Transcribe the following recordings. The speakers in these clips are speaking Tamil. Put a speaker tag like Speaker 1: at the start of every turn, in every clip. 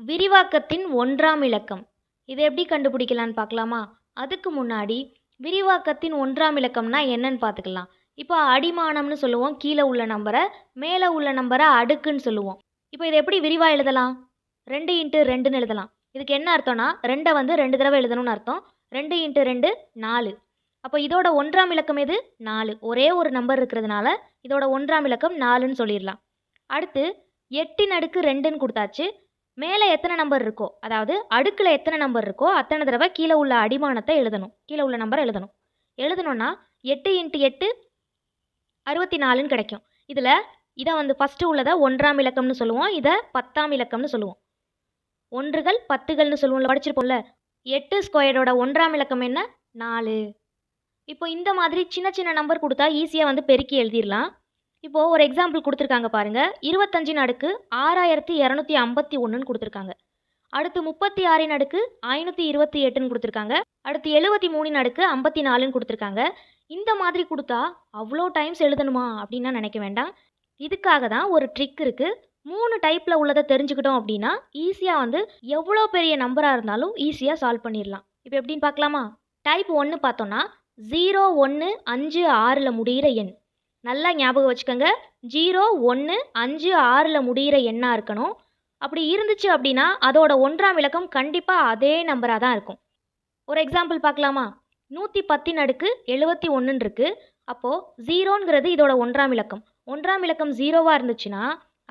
Speaker 1: விரிவாக்கத்தின் ஒன்றாம் இலக்கம். இதை எப்படி கண்டுபிடிக்கலான்னு பார்க்கலாமா? அதுக்கு முன்னாடி விரிவாக்கத்தின் ஒன்றாம் இலக்கம்னா என்னன்னு பார்த்துக்கலாம். இப்போ அடிமானம்னு சொல்லுவோம் கீழே உள்ள நம்பரை மேலே உள்ள நம்பரை அடுக்குன்னு சொல்லுவோம். இப்போ இதை எப்படி விரிவாக எழுதலாம்? ரெண்டு இன்ட்டு ரெண்டுன்னு எழுதலாம். இதுக்கு என்ன அர்த்தம்னா ரெண்டை வந்து ரெண்டு தடவை எழுதணும்னு அர்த்தம். ரெண்டு இன்ட்டு ரெண்டு நாலு. அப்போ இதோட ஒன்றாம் இலக்கம் எது? நாலு. ஒரே ஒரு நம்பர் இருக்கிறதுனால இதோட ஒன்றாம் இலக்கம் நாலுன்னு சொல்லிடலாம். அடுத்து எட்டின் அடுக்கு ரெண்டுன்னு கொடுத்தாச்சு. மேலே எத்தனை நம்பர் இருக்கோ அதாவது அடுக்கில் எத்தனை நம்பர் இருக்கோ அத்தனை தடவை கீழே உள்ள அடிமானத்தை எழுதணும். கீழே உள்ள நம்பரை எழுதணும். எழுதணும்னா எட்டு இன்ட்டு எட்டு அறுபத்தி நாலுன்னு கிடைக்கும். இதில் இதை வந்து ஃபஸ்ட்டு உள்ளதை ஒன்றாம் இலக்கம்னு சொல்லுவோம். இதை பத்தாம் இலக்கம்னு சொல்லுவோம். ஒன்றுகள் பத்துகள்னு சொல்லுவோம்ல படிச்சிருப்போம்ல. எட்டு ஸ்கொயரோட ஒன்றாம் இலக்கம் என்ன? நாலு. இப்போ இந்த மாதிரி சின்ன சின்ன நம்பர் கொடுத்தா ஈஸியாக வந்து பெருக்கி எழுதிடலாம். இப்போது ஒரு எக்ஸாம்பிள் கொடுத்துருக்காங்க பாருங்கள் இருபத்தஞ்சின் அடுக்கு ஆறாயிரத்தி இரநூத்தி ஐம்பத்தி ஒன்றுன்னு கொடுத்துருக்காங்க. அடுத்து முப்பத்தி ஆறின் அடுக்கு ஐநூற்றி இருபத்தி எட்டுன்னு கொடுத்துருக்காங்க. அடுத்து எழுபத்தி மூணின் அடுக்கு ஐம்பத்தி நாலுன்னு கொடுத்துருக்காங்க. இந்த மாதிரி கொடுத்தா அவ்வளோ டைம்ஸ் எழுதணுமா அப்படின்னா நினைக்க வேண்டாம். இதுக்காக தான் ஒரு ட்ரிக் இருக்குது மூணு டைப்பில் உள்ளதை தெரிஞ்சுக்கிட்டோம் அப்படின்னா ஈஸியாக வந்து எவ்வளோ பெரிய நம்பராக இருந்தாலும் ஈஸியாக சால்வ் பண்ணிடலாம். இப்போ எப்படின்னு பார்க்கலாமா? டைப் ஒன்று பார்த்தோன்னா ஜீரோ ஒன்று அஞ்சு ஆறில் முடிகிற எண். நல்லா ஞாபகம் வச்சுக்கோங்க. ஜீரோ ஒன்று அஞ்சு ஆறில் முடிகிற எண்ணாக இருக்கணும். அப்படி இருந்துச்சு அப்படின்னா அதோட ஒன்றாம் இலக்கம் கண்டிப்பாக அதே நம்பராக தான் இருக்கும். ஒரு எக்ஸாம்பிள் பார்க்கலாமா? நூற்றி பத்தின் அடுக்கு எழுபத்தி ஒன்றுன்னு இருக்குது அப்போது ஜீரோங்கிறது இதோட ஒன்றாம் இலக்கம். ஒன்றாம் இலக்கம் ஜீரோவாக இருந்துச்சுன்னா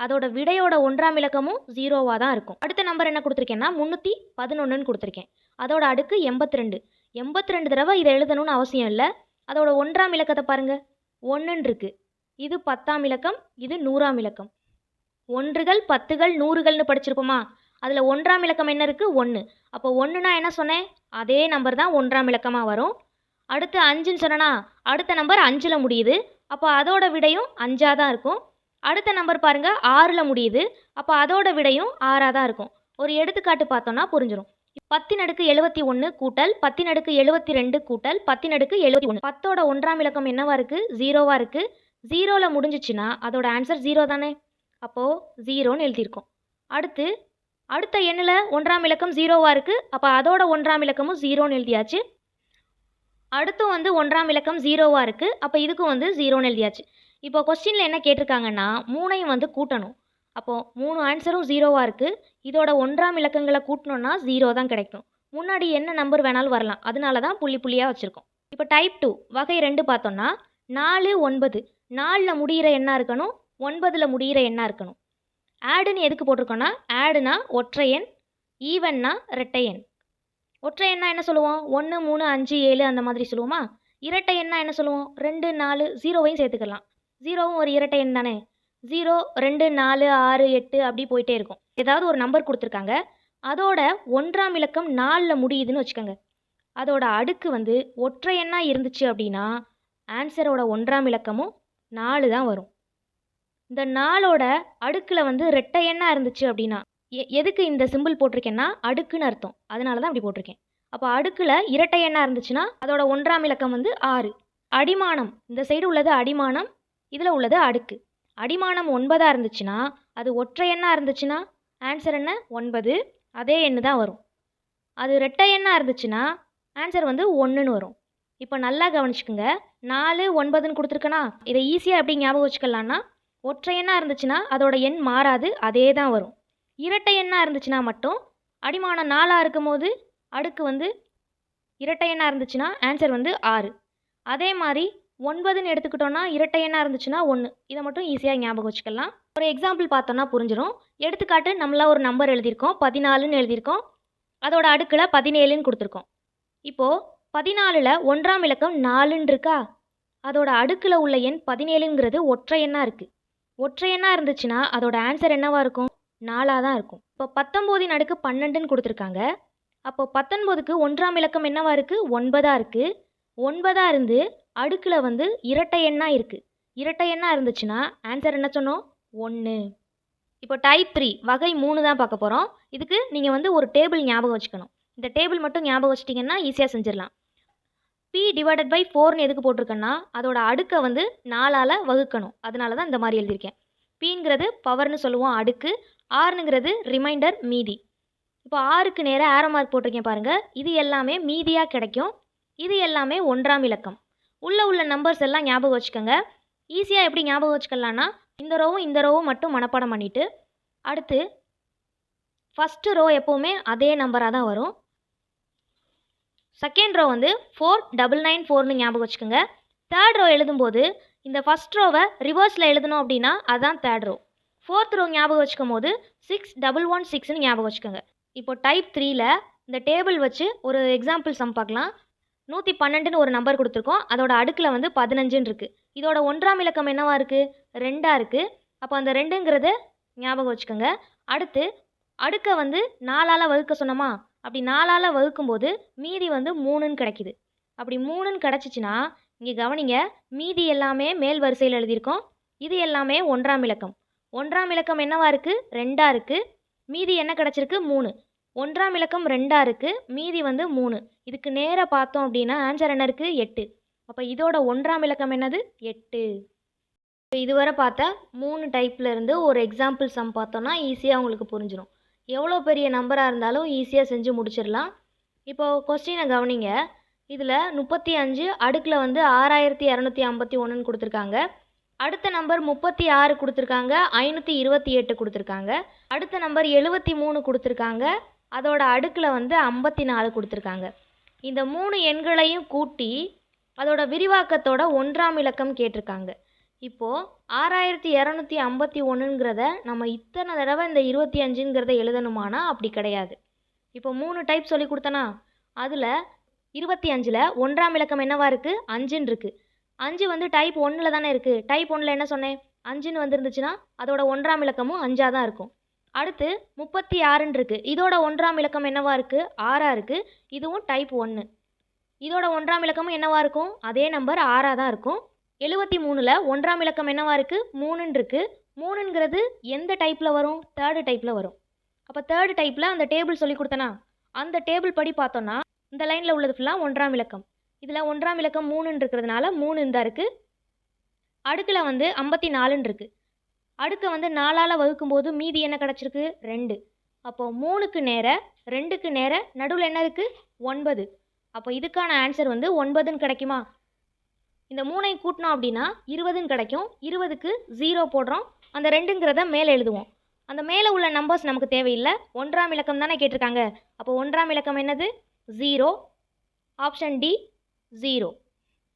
Speaker 1: அதோட விடையோட ஒன்றாம் இலக்கமும் ஜீரோவாக தான் இருக்கும். அடுத்த நம்பர் என்ன கொடுத்துருக்கேன்னா முந்நூற்றி பதினொன்றுன்னு கொடுத்துருக்கேன். அதோட அடுக்கு எண்பத்தி ரெண்டு எண்பத்தி ரெண்டு தடவை இதை எழுதணும்னு அவசியம் இல்லை. அதோட ஒன்றாம் இலக்கத்தை பாருங்கள் ஒன்றுன்னு இருக்கு இது பத்தாம் இலக்கம் இது நூறாம் இலக்கம். ஒன்றுகள் பத்துகள் நூறுகள்னு படிச்சிருப்போமா? அதில் ஒன்றாம் இலக்கம் என்ன இருக்குது ஒன்று அப்போ ஒன்றுனா என்ன சொன்னேன்? அதே நம்பர் தான் ஒன்றாம் இலக்கமாக வரும். அடுத்து அஞ்சுன்னு சொன்னனா? அடுத்த நம்பர் அஞ்சில் முடியுது. அப்போ அதோட விடையும் அஞ்சாக தான் இருக்கும். அடுத்த நம்பர் பாருங்கள் ஆறில் முடியுது. அப்போ அதோட விடையும் ஆறாக தான் இருக்கும். ஒரு எடுத்துக்காட்டு பார்த்தோன்னா புரிஞ்சிடும் பத்தின் அடுக்கு எழுபத்தி ஒன்று கூட்டல் பத்தின் அடுக்கு எழுபத்தி ரெண்டு கூட்டல் பத்தின் அடுக்கு எழுபத்தி ஒன்று பத்தோட ஒன்றாம் இலக்கம் என்னவா இருக்குது ஜீரோவாக இருக்குது ஜீரோவில் முடிஞ்சிச்சுன்னா அதோட ஆன்சர் ஜீரோ தானே? அப்போது ஜீரோன்னு எழுதியிருக்கோம். அடுத்து அடுத்த எண்ணில் ஒன்றாம் இலக்கம் ஜீரோவாக இருக்குது அப்போ அதோட ஒன்றாம் இலக்கமும் ஜீரோன்னு எழுதியாச்சு. அடுத்தும் வந்து ஒன்றாம் இலக்கம் ஜீரோவாக இருக்குது அப்போ இதுக்கும் வந்து ஜீரோன்னு எழுதியாச்சு. இப்போ கொஸ்டினில் என்ன கேட்டிருக்காங்கன்னா மூணையும் வந்து கூட்டணும். அப்போது மூணு ஆன்சரும் ஜீரோவாக இருக்குது இதோட ஒன்றாம் இலக்கங்களை கூட்டினோன்னா ஜீரோ தான் கிடைக்கும். முன்னாடி என்ன நம்பர் வேணாலும் வரலாம். அதனால தான் புள்ளி புள்ளியாக வச்சுருக்கோம். இப்போ டைப் டூ வகை ரெண்டு பார்த்தோன்னா நாலு ஒன்பது. நாலில் முடிகிற எண்ணாக இருக்கணும்? ஒன்பதில் முடிகிற எண்ணாக இருக்கணும்? ஆடுன்னு எதுக்கு போட்டிருக்கோன்னா ஆடுனா ஒற்றை எண் ஈவன்னா ரெட்டை எண். ஒற்றை எண்ணா என்ன சொல்லுவோம்? ஒன்று மூணு அஞ்சு ஏழு அந்த மாதிரி சொல்லுவோமா? இரட்டை எண்ணா என்ன சொல்லுவோம்? ரெண்டு நாலு ஜீரோவையும் சேர்த்துக்கலாம். ஜீரோவும் ஒரு இரட்டை எண் தானே? ஜீரோ ரெண்டு நாலு ஆறு எட்டு அப்படி போயிட்டே இருக்கும். ஏதாவது ஒரு நம்பர் கொடுத்துருக்காங்க. அதோட ஒன்றாம் இலக்கம் நாலில் முடியுதுன்னு வச்சுக்கோங்க. அதோட அடுக்கு வந்து ஒற்றை எண்ணாக இருந்துச்சு அப்படின்னா ஆன்சரோட ஒன்றாம் இலக்கமும் நாலு தான் வரும். இந்த நாளோட அடுக்கில் வந்து ரெட்டை எண்ணாக இருந்துச்சு அப்படின்னா எ எதுக்கு இந்த சிம்பிள் போட்டிருக்கேன்னா அடுக்குன்னு அர்த்தம். அதனால தான் அப்படி போட்டிருக்கேன். அப்போ அடுக்கில் இரட்டை எண்ணாக இருந்துச்சுன்னா அதோட ஒன்றாம் இலக்கம் வந்து ஆறு. அடிமானம் இந்த சைடு உள்ளது அடிமானம் இதில் உள்ளது அடுக்கு. அடிமானம் ஒன்பதாக இருந்துச்சுன்னா அது ஒற்றை எண்ணாக இருந்துச்சுன்னா ஆன்சர் என்ன? ஒன்பது. அதே எண்ணு தான் வரும். அது ரெட்டை எண்ணாக இருந்துச்சுன்னா ஆன்சர் வந்து ஒன்றுன்னு வரும். இப்போ நல்லா கவனிச்சுக்குங்க. நாலு ஒன்பதுன்னு கொடுத்துருக்கனா இதை ஈஸியாக எப்படி ஞாபகம் வச்சுக்கலான்னா ஒற்றை எண்ணாக இருந்துச்சுன்னா அதோட எண் மாறாது அதே தான் வரும். இரட்டை எண்ணாக இருந்துச்சுன்னா மட்டும் அடிமானம் நாலாக இருக்கும் போது அடுக்கு வந்து இரட்டை எண்ணாக இருந்துச்சுன்னா ஆன்சர் வந்து ஆறு. அதே மாதிரி ஒன்பதுன்னு எடுத்துக்கிட்டோன்னா இரட்டை எண்ணாக இருந்துச்சுன்னா ஒன்று இதை மட்டும் ஈஸியாக ஞாபகம் வச்சுக்கலாம். ஒரு எக்ஸாம்பிள் பார்த்தோன்னா புரிஞ்சிடும் எடுத்துக்காட்டு நம்மளா ஒரு நம்பர் எழுதியிருக்கோம். பதினாலுன்னு எழுதியிருக்கோம். அதோட அடுக்கில் பதினேழுன்னு கொடுத்துருக்கோம். இப்போது பதினாலில் ஒன்றாம் இலக்கம் நாலுன்னு இருக்கா? அதோட அடுக்கில் உள்ள எண் பதினேழுங்கிறது ஒற்றை எண்ணாக இருக்குது ஒற்றை எண்ணாக இருந்துச்சுன்னா அதோட ஆன்சர் என்னவாக இருக்கும்? நாலாக தான் இருக்கும். இப்போ பத்தொம்போதின் அடுக்கு பன்னெண்டுன்னு கொடுத்துருக்காங்க. அப்போ பத்தொன்பதுக்கு ஒன்றாம் இலக்கம் என்னவாக இருக்குது ஒன்பதாக இருக்குது ஒன்பதாக இருந்து அடுக்கில் வந்து இரட்டை எண்ணாக இருக்குது இரட்டை எண்ணாக இருந்துச்சுன்னா ஆன்சர் என்ன சொன்னோம்? ஒன்று இப்போ டைப் த்ரீ வகை மூணு தான் பார்க்க போகிறோம் இதுக்கு நீங்கள் வந்து ஒரு டேபிள் ஞாபகம் வச்சுக்கணும். இந்த டேபிள் மட்டும் ஞாபகம் வச்சிட்டிங்கன்னா ஈஸியாக செஞ்சிடலாம். பி டிவைடட் பை ஃபோர்னு எதுக்கு போட்டிருக்கேன்னா அதோட அடுக்கை வந்து நாலால் வகுக்கணும். அதனால தான் இந்த மாதிரி எழுதியிருக்கேன். பிங்கிறது பவர்னு சொல்லுவோம் அடுக்கு. ஆறுங்கிறது ரிமைண்டர் மீதி. இப்போ ஆறுக்கு நேராக ஆரோ மார்க் போட்டிருக்கேன் பாருங்கள் இது எல்லாமே மீதியாக கிடைக்கும். இது எல்லாமே ஒன்றாம் இலக்கம். உள்ளே உள்ள நம்பர்ஸ் எல்லாம் ஞாபகம் வச்சுக்கோங்க. ஈஸியாக எப்படி ஞாபகம் வச்சுக்கலான்னா இந்த ரோவும் இந்த ரோவும் மட்டும் மனப்பாடம் பண்ணிவிட்டு அடுத்து ஃபஸ்ட்டு ரோ எப்போவுமே அதே நம்பராக தான் வரும். செகண்ட் ரோ வந்து ஃபோர் டபுள் நைன் ஃபோர்னு ஞாபகம் வச்சுக்கோங்க. தேர்ட் ரோ எழுதும்போது இந்த ஃபஸ்ட் ரோவை ரிவர்ஸில் எழுதணும் அப்படின்னா அதுதான் தேர்ட் ரோ ஃபோர்த் ரோ ஞாபகம் வச்சுக்கும் போது சிக்ஸ் டபுள் ஒன் சிக்ஸ்னு ஞாபகம் வச்சுக்கோங்க. இப்போ டைப் த்ரீயில் இந்த டேபிள் வச்சு ஒரு எக்ஸாம்பிள் சம் பார்க்கலாம். நூற்றி பன்னெண்டுன்னு ஒரு நம்பர் கொடுத்துருக்கோம். அதோட அடுக்கில் வந்து பதினஞ்சுன்னு இருக்குது இதோட ஒன்றாம் இலக்கம் என்னவாக இருக்குது ரெண்டாக இருக்குது அப்போ அந்த ரெண்டுங்கிறத ஞாபகம் வச்சுக்கோங்க. அடுத்து அடுக்கை வந்து நாலால் வகுக்க சொன்னோமா? அப்படி நாலால் வகுக்கும்போது மீதி வந்து மூணுன்னு கிடைக்குது. அப்படி மூணுன்னு கிடச்சிச்சின்னா இங்கே கவனிங்க மீதி எல்லாமே மேல் வரிசையில் எழுதியிருக்கோம். இது எல்லாமே ஒன்றாம் இலக்கம். ஒன்றாம் இலக்கம் என்னவாக இருக்குது ரெண்டாக இருக்குது மீதி என்ன கிடச்சிருக்கு? மூணு. ஒன்றாம் இலக்கம் ரெண்டாக இருக்குது மீதி வந்து மூணு. இதுக்கு நேராக பார்த்தோம் அப்படின்னா ஆன்சர் என்ன இருக்குது எட்டு. அப்போ இதோட ஒன்றாம் இலக்கம் என்னது? எட்டு. இப்போ இதுவரை பார்த்தா மூணு டைப்பில் இருந்து ஒரு எக்ஸாம்பிள் சம் பார்த்தோன்னா ஈஸியாக உங்களுக்கு புரிஞ்சிடும் எவ்வளோ பெரிய நம்பராக இருந்தாலும் ஈஸியாக செஞ்சு முடிச்சிடலாம். இப்போது கொஸ்டினை கவனிங்க. இதில் முப்பத்தி அஞ்சு அடுக்கில் வந்து ஆறாயிரத்தி இரநூத்தி ஐம்பத்தி ஒன்றுன்னு கொடுத்துருக்காங்க. அடுத்த நம்பர் முப்பத்தி ஆறு கொடுத்துருக்காங்க ஐநூற்றி இருபத்தி எட்டு கொடுத்துருக்காங்க. அடுத்த நம்பர் எழுபத்தி மூணு கொடுத்துருக்காங்க. அதோட அடுக்கில் வந்து ஐம்பத்தி நாலு கொடுத்துருக்காங்க. இந்த மூணு எண்களையும் கூட்டி அதோட விரிவாக்கத்தோட ஒன்றாம் இலக்கம் கேட்டிருக்காங்க. இப்போது ஆறாயிரத்தி இரநூத்தி ஐம்பத்தி ஒன்றுங்கிறத நம்ம இத்தனை தடவை இந்த இருபத்தி அஞ்சுங்கிறத எழுதணுமானா? அப்படி கிடையாது. இப்போ மூணு டைப் சொல்லி கொடுத்தனா? அதில் இருபத்தி அஞ்சில் ஒன்றாம் இலக்கம் என்னவா இருக்குது அஞ்சுன்னு இருக்குது அஞ்சு வந்து டைப் ஒன்றில் தானே இருக்குது டைப் ஒன்றில் என்ன சொன்னேன்? அஞ்சுன்னு வந்துருந்துச்சுன்னா அதோட ஒன்றாம் இலக்கமும் அஞ்சாக தான் இருக்கும். அடுத்து முப்பத்தி ஆறுன்னு இருக்குது இதோட ஒன்றாம் இலக்கம் என்னவாக இருக்குது ஆறாக இருக்குது இதுவும் டைப் ஒன்று இதோட ஒன்றாம் இலக்கமும் என்னவாக இருக்கும்? அதே நம்பர் ஆறாக தான் இருக்கும். எழுபத்தி மூணில் ஒன்றாம் இலக்கம் என்னவாக இருக்குது மூணுன்னு இருக்குது மூணுங்கிறது எந்த டைப்பில் வரும்? தேர்டு டைப்பில் வரும். அப்போ தேர்டு டைப்பில் அந்த டேபிள் சொல்லி கொடுத்தனா? அந்த டேபிள் படி பார்த்தோன்னா இந்த லைனில் உள்ளது ஃபுல்லாக ஒன்றாம் இலக்கம். இதில் ஒன்றாம் இலக்கம் மூணுன்னு இருக்கிறதுனால மூணு இந்த இருக்குது அடுக்கில் வந்து ஐம்பத்தி நாலுன்னு இருக்குது அடுக்கை வந்து நாலால் வகுக்கும்போது மீதி என்ன கிடச்சிருக்கு? ரெண்டு. அப்போது மூணுக்கு நேர ரெண்டுக்கு நேர நடுவில் என்ன இருக்குது ஒன்பது. அப்போ இதுக்கான ஆன்சர் வந்து ஒன்பதுன்னு கிடைக்குமா? இந்த மூணையும் கூட்டினோம் அப்படின்னா இருபதுன்னு கிடைக்கும். இருபதுக்கு ஜீரோ போடுறோம். அந்த ரெண்டுங்கிறத மேலே எழுதுவோம். அந்த மேலே உள்ள நம்பர்ஸ் நமக்கு தேவையில்லை. ஒன்றாம் இலக்கம் தானே கேட்டிருக்காங்க. அப்போ ஒன்றாம் இலக்கம் என்னது? Zero option D zero